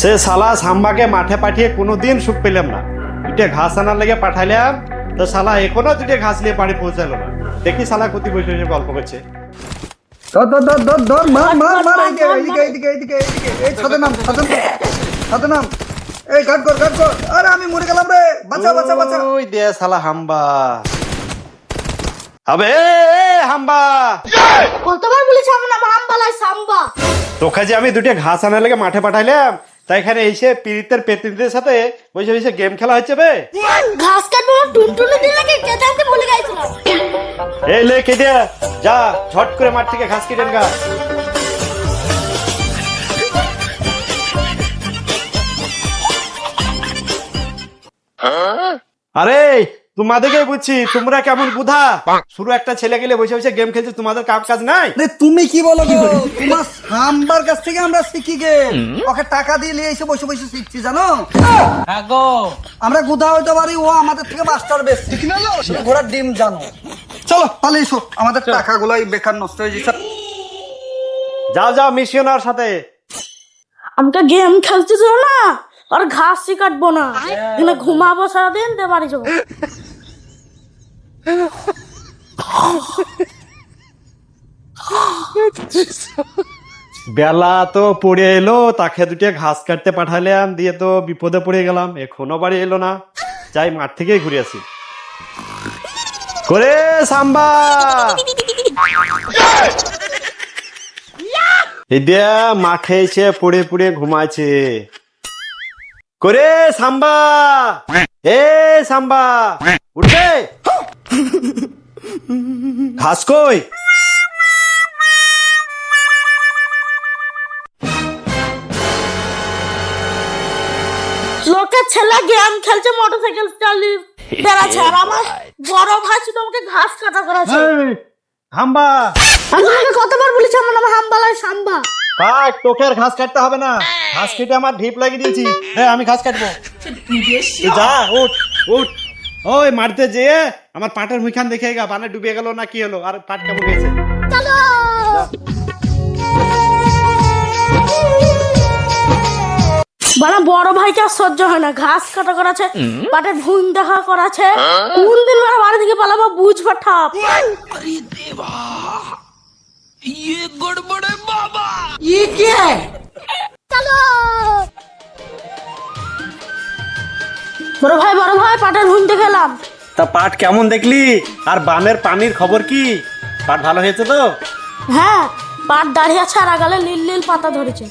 সে সালা সাম্বাকে মাঠে পাঠিয়ে কোনোদিন সুখ পেলাম না। দুটে ঘাস আনার লেগে পাঠাইলাম তো শালা এখনও দুটে ঘাস নিয়ে বাড়ি পৌঁছালো না। দেখি সালা ক্ষতি বসে বসে গল্প করছে। ধর ধর ধর ধর ধর মার মার মার এইদিকে এইদিকে এইদিকে এইদিকে এইদিকে এই ছাদে নাম ছাদে ছাদে নাম। এই গাট কর গাট কর। আরে আমি মরে গেলাম রে। বাঁচা বাঁচা বাঁচা। ওই দে শালা হাম্বা। আবে এ, এ, হাম্বা। কতবার বলেছি আমার নাম হামবালায় সাম্বা? তোকে যে আমি দুটো ঘাস আনার লেগে মাঠে পাঠাইলাম তাই এখানে এসে পীড়িতের পেতিনদের সাথে বসে বসে গেম খেলা হচ্ছে বে। ঘাস কাটবো টুনটুনি দিন লাগে কেটে আনতে ভুলে গেছিলাম এই লে কেটে যা ঝট করে মাঠ থেকে ঘাস কেটে গা। আরে তোমাদেরকে বুঝছি তোমরা কেমন বুধা? শুরু একটা ছেলে গেলে বসে বসে গেম খেলছে তোমাদের কাম কাজ নাই? তুমি কি বলো তোমার সাম্বার কাছ থেকে আমরা শিখি গে। ওকে টাকা দিয়ে নিয়ে এসে বসে বসে শিখছি জানো? আমরা কোথাও হইতে পারি ও আমাদের থেকে মাস্টার বেশি। ঘোড়ার ডিম জানো। চলো। তাহলে এসো আমাদের টাকাগুলাই বেকার নষ্ট হয়ে যাচ্ছে। যাও যাও মিশিওনার সাথে। আমাকে গেম খেলতে ছিল না। আর ঘাসই কাটবো না। এখানে ঘুমাবো সারাদিন দিয়ে বাড়ি যাব। বেলা তো পড়ে এলো তাকে দুটো ঘাস কাটতে পাঠালাম দিয়ে তো বিপদে পড়ে গেলাম এখনও বাড়ি এলো না। যাই মাঠ থেকেই ঘুরে আসি। করে সাম্বা! এই দিয়া মাঠে এসে পড়ে পড়ে ঘুমাচ্ছে করে সাম্বা। এ সাম্বা উঠবে। ঘাস কই? লোকের ছেলে গেম খেলছে মোটরসাইকেল চালিয়ে বেড়াচ্ছে। আর আমার বড় ভাই শুধু আমাকে ঘাস কাটা করাছে এই, হাম্বা। আমি তোমাকে কতবার বলেছি আমার নাম হামবালায় সাম্বা। কাট তোকে আর ঘাস কাটতে হবে না। ঘাস কেটে আমার ঢিপ লাগিয়ে দিয়েছি। হ্যাঁ আমি ঘাস কাটবো। যা উঠ উঠ। ওই মারতে যেয়ে আমার পাটের মুখান দেখে গা বানে ডুবে গেল না কি হলো? আর পাট কেমন গেছে? চলো! বানা বড় ভাইকে আর সহ্য হয় না। ঘাস কাটা করাছে পাটে ভুন দেখা করাছে। কোন দিন বেলা বাড়ি থেকে পালাবো বুঝবা ঠাপ চলো বড় ভাই বড় ভাই পাটের ভুন গেলাম তা পাট কেমন দেখলি? আর বানের পানির খবর কি? পাট ভালো হয়েছে তো? হ্যাঁ পাট দাঁড়িয়ে আছে আর আগালে নীল নীল পাতা ধরেছে।